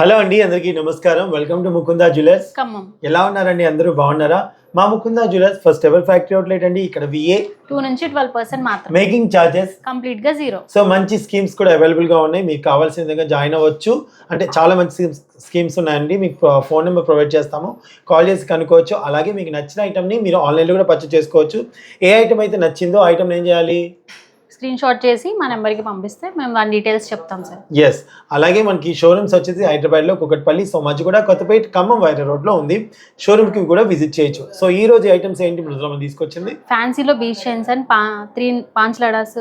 Hello అండి అందరికీ నమస్కారం. Welcome to Mukunda jewellers Khammam. ఎలా ఉన్నారండి? అందరూ బాగున్నారా? మా Mukunda jewellers first ever factory outlet అండి. ఇక్కడ విఏ టూ నుంచి ట్వెల్వ్ పర్సెంట్ మాత్రం మేకింగ్ ఛార్జెస్ కంప్లీట్గా జీరో సో మంచి స్కీమ్స్ కూడా available గా ఉన్నాయి. మీకు కావాల్సిన విధంగా జాయిన్ అవ్వచ్చు. అంటే చాలా మంచి స్కీమ్స్ ఉన్నాయండి. మీకు ఫోన్ నెంబర్ ప్రొవైడ్ చేస్తాము. కాల్ చేసి కనుక్కోవచ్చు. అలాగే మీకు నచ్చిన ఐటమ్ని మీరు ఆన్లైన్లో కూడా పర్చేస్ చేసుకోవచ్చు. ఏ ఐటమ్ అయితే నచ్చిందో ఐటమ్ ఏం చేయాలి? స్క్రీన్ షాట్ చేసి మా నెంబర్కి పంపిస్తే మేము దాని డీటెయిల్స్ చెప్తాం సార్. ఎస్ అలాగే మనకి షోరూమ్స్ వచ్చేసి హైదరాబాద్లో కుకట్పల్లి సో కూడా కొత్తపేట ఖమ్మం వైర రోడ్లో ఉంది. షోరూమ్కి కూడా విజిట్ చేయొచ్చు. సో ఈ రోజు ఐటమ్స్ ఏంటి మృదులమ్మ తీసుకొచ్చింది? ఫ్యాన్సీలో బీచ్ చైన్స్ అండ్ త్రీ పాంచ్ లడాస్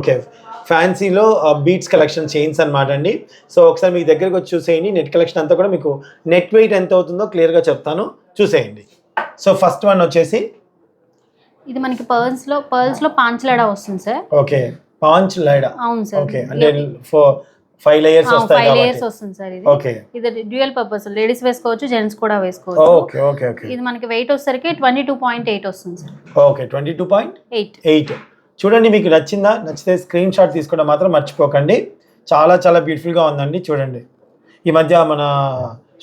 ఓకే ఫ్యాన్సీలో బీట్స్ కలెక్షన్ చైన్స్ అనమాట అండి. సో ఒకసారి మీ దగ్గరకు వచ్చి చూసేయండి. నెట్ కలెక్షన్ అంతా కూడా మీకు నెట్ వెయిట్ ఎంత అవుతుందో క్లియర్గా చెప్తాను. చూసేయండి. సో ఫస్ట్ వన్ వచ్చేసి ఇది మనకి పర్ల్స్లో పర్ల్స్లో పాంచ్ లడా వస్తుంది సార్. ఓకే పాంచ్ లైడా. అవును సార్. ఓకే అంటే ఫోర్ ఫైవ్ లేయర్స్ వస్తాయి ఫైవ్ లేయర్స్ వస్తుంది సార్ ఇది. ఓకే. ఇది డ్యూయల్ పర్పస్ లేడీస్ వేసుకోవచ్చు జెంట్స్ కూడా వేసుకోవచ్చు. Okay okay okay. ఇది మనకి వెయిట్ వచ్చేసరికి ట్వంటీ టూ పాయింట్ ఎయిట్ వస్తుంది sir. Okay twenty two point eight eight చూడండి మీకు నచ్చిందా? నచ్చితే స్క్రీన్ షాట్ తీసుకోవడం మాత్రం మర్చిపోకండి. చాలా చాలా బ్యూటిఫుల్గా ఉందండి చూడండి. ఈ మధ్య మన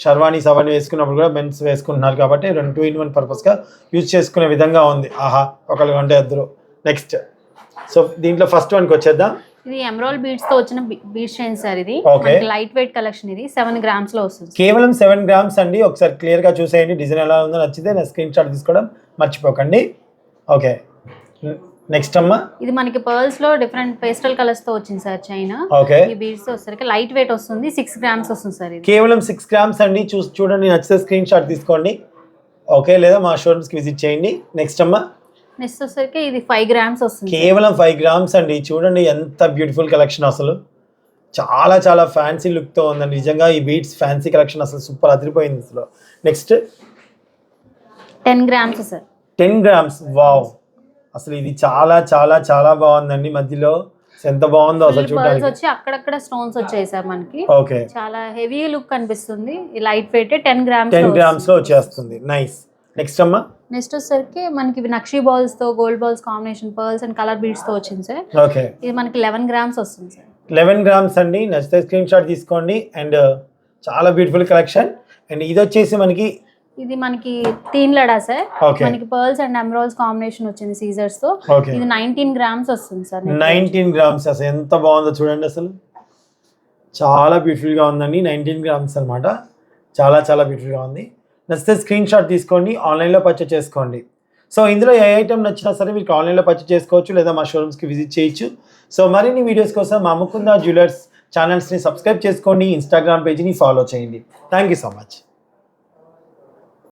షర్వాణి సవాణి వేసుకున్నప్పుడు కూడా మెన్స్ వేసుకుంటున్నారు కాబట్టి రెండు టూ ఇన్ వన్ పర్పస్గా యూజ్ చేసుకునే విధంగా ఉంది. ఆహా ఒకళ్ళు అంటే ఇద్దరు నెక్స్ట్ సో దీంట్లో ఫస్ట్ వన్కి వచ్చేద్దాం. ఇది ఎమరాల్ బీడ్స్తో వచ్చిన బీడ్స్ చైన్ సార్ ఇది. లైట్ వెయిట్ కలెక్షన్ ఇది. సెవెన్ గ్రామ్స్లో వస్తుంది. కేవలం సెవెన్ గ్రామ్స్ అండి. ఒకసారి క్లియర్గా చూసేయండి. డిజైన్ ఎలా ఉందో నచ్చితే నా స్క్రీన్ షాట్ తీసుకోవడం మర్చిపోకండి. ఓకే నెక్స్ట్ అమ్మా. ఇది మనకి పర్ల్స్లో డిఫరెంట్ పేస్టల్ కలర్స్తో వచ్చింది సార్ చైన్. ఓకే ఈ బీడ్స్ వచ్చేసరికి లైట్ వెయిట్ వస్తుంది సిక్స్ గ్రామ్స్ వస్తుంది సార్ ఇది. కేవలం సిక్స్ గ్రామ్స్ అండి. చూ చూడండి నచ్చితే స్క్రీన్ షాట్ తీసుకోండి. ఓకే లేదా మా షోరూమ్స్కి విజిట్ చేయండి. నెక్స్ట్ అమ్మా. నెక్స్ట్ వచ్చేసరికి ఇది ఫైవ్ గ్రామ్స్ వస్తుంది కేవలం ఫైవ్ గ్రామ్స్ అండి. చూడండి ఎంత బ్యూటిఫుల్ కలెక్షన్ అసలు. చాలా చాలా ఫ్యాన్సీ లుక్తో ఉందండి. నిజంగా ఈ బీట్స్ ఫ్యాన్సీ కలెక్షన్ అసలు సూపర్ అదిరిపోయింది అసలు. Next ten grams sir. Ten grams wow అసలు ఇది చాలా చాలా చాలా బాగుందండి. మధ్యలో ఎంత బాగుందో అసలు చూడడానికి. వచ్చి అక్కడక్కడ స్టోన్స్ వచ్చాయి సార్ మనకి. ఓకే. చాలా హెవీ లుక్ కనిపిస్తుంది light weight ten grams ten గ్రామ్స్లో వచ్చేస్తుంది. నైస్ నెక్స్ట్ అమ్మా. నెక్స్ట్ వచ్చేసరికి మనకి ఇవి నక్షి బాల్స్తో gold balls combination pearls and colour బీడ్స్తో వచ్చింది సార్. ఓకే. ఇది మనకి లెవెన్ గ్రామ్స్ వస్తుంది సార్. లెవెన్ గ్రామ్స్ అండి. నచ్చితే స్క్రీన్ షాట్ తీసుకోండి అండ్ చాలా బ్యూటిఫుల్ కలెక్షన్ అండ్ ఇది వచ్చేసి మనకి ఇది మనకి తీన్ లడా సార్ మనకి పర్ల్స్ అండ్ ఎమరాల్స్ కాంబినేషన్ వచ్చింది సీజర్స్తో. ఇది నైన్టీన్ గ్రామ్స్ వస్తుంది సార్ నైన్టీన్ గ్రామ్స్ అసలు ఎంత బాగుందో చూడండి అసలు. చాలా బ్యూటిఫుల్గా ఉందండి నైన్టీన్ గ్రామ్స్ అనమాట చాలా చాలా బ్యూటిఫుల్గా ఉంది. నచ్చితే స్క్రీన్ షాట్ తీసుకోండి ఆన్లైన్లో పర్చేస్ చేసుకోండి. సో ఇందులో ఏ ఐటమ్ నచ్చినా సరే మీకు ఆన్లైన్లో పర్చేస్ చేసుకోవచ్చు లేదా మా షోరూమ్స్కి విజిట్ చేయొచ్చు. సో మరిన్ని వీడియోస్ కోసం మా ముకుందా జ్యువెలర్స్ ఛానల్స్ని సబ్స్క్రైబ్ చేసుకోండి ఇన్స్టాగ్రామ్ పేజీని ఫాలో చేయండి. Thank you so much